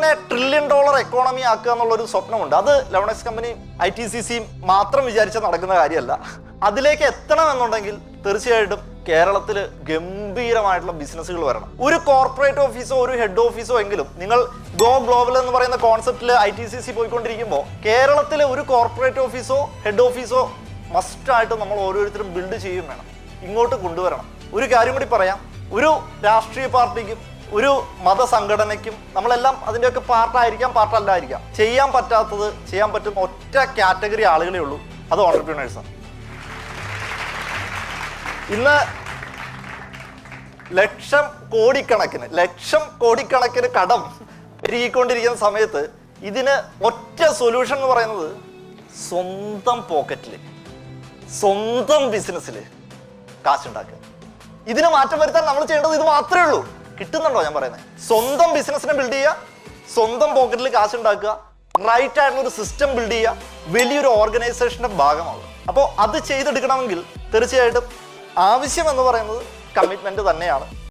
കേരളത്തിനെ trillion dollar economy ആക്കുക എന്നുള്ള ഒരു സ്വപ്നമുണ്ട്. അത് ലെവണക്സ് കമ്പനി ഐ ടി സി സിയും മാത്രം വിചാരിച്ച നടക്കുന്ന കാര്യമല്ല. അതിലേക്ക് എത്തണമെന്നുണ്ടെങ്കിൽ തീർച്ചയായിട്ടും കേരളത്തിൽ ഗംഭീരമായിട്ടുള്ള ബിസിനസ്സുകൾ വരണം. ഒരു കോർപ്പറേറ്റ് ഓഫീസോ ഒരു ഹെഡ് ഓഫീസോ എങ്കിലും നിങ്ങൾ ഗോ ഗ്ലോബൽ എന്ന് പറയുന്ന കോൺസെപ്റ്റിൽ ഐ ടി സി സി പോയിക്കൊണ്ടിരിക്കുമ്പോൾ കേരളത്തിലെ ഒരു കോർപ്പറേറ്റ് ഓഫീസോ ഹെഡ് ഓഫീസോ മസ്റ്റായിട്ട് നമ്മൾ ഓരോരുത്തരും ബിൽഡ് ചെയ്യും വേണം. ഇങ്ങോട്ട് കൊണ്ടുവരണം. ഒരു കാര്യം കൂടി പറയാം. ഒരു രാഷ്ട്രീയ പാർട്ടിക്കും ഒരു മതസംഘടനയ്ക്കും നമ്മളെല്ലാം അതിന്റെയൊക്കെ പാർട്ടായിരിക്കാം പാർട്ടല്ലായിരിക്കാം. ചെയ്യാൻ പറ്റാത്തത് ചെയ്യാൻ പറ്റും ഒറ്റ കാറ്റഗറി ആളുകളേ ഉള്ളൂ. അത് ഓണ്ടർപ്രീനേഴ്സാണ് ഇന്ന് ലക്ഷം കോടിക്കണക്കിന് ലക്ഷം കോടിക്കണക്കിന് കടം പെരുകിക്കൊണ്ടിരിക്കുന്ന സമയത്ത് ഇതിന് ഒറ്റ സൊല്യൂഷൻ എന്ന് പറയുന്നത് സ്വന്തം പോക്കറ്റിൽ സ്വന്തം ബിസിനസ്സിൽ കാശുണ്ടാക്കുക. ഇതിന് മാറ്റം വരുത്താൻ നമ്മൾ ചെയ്യേണ്ടത് ഇത് മാത്രമേ ഉള്ളൂ. കിട്ടുന്നുണ്ടോ ഞാൻ പറയുന്നത് സ്വന്തം ബിസിനസ്സിനെ ബിൽഡ് ചെയ്യുക സ്വന്തം പോക്കറ്റിൽ കാശ് ഉണ്ടാക്കുക റൈറ്റ് ആയിട്ടുള്ള ഒരു സിസ്റ്റം ബിൽഡ് ചെയ്യുക വലിയൊരു ഓർഗനൈസേഷന്റെ ഭാഗമാവുക. അപ്പോൾ അത് ചെയ്തെടുക്കണമെങ്കിൽ തീർച്ചയായിട്ടും ആവശ്യം എന്ന് പറയുന്നത് കമ്മിറ്റ്മെന്റ് തന്നെയാണ്.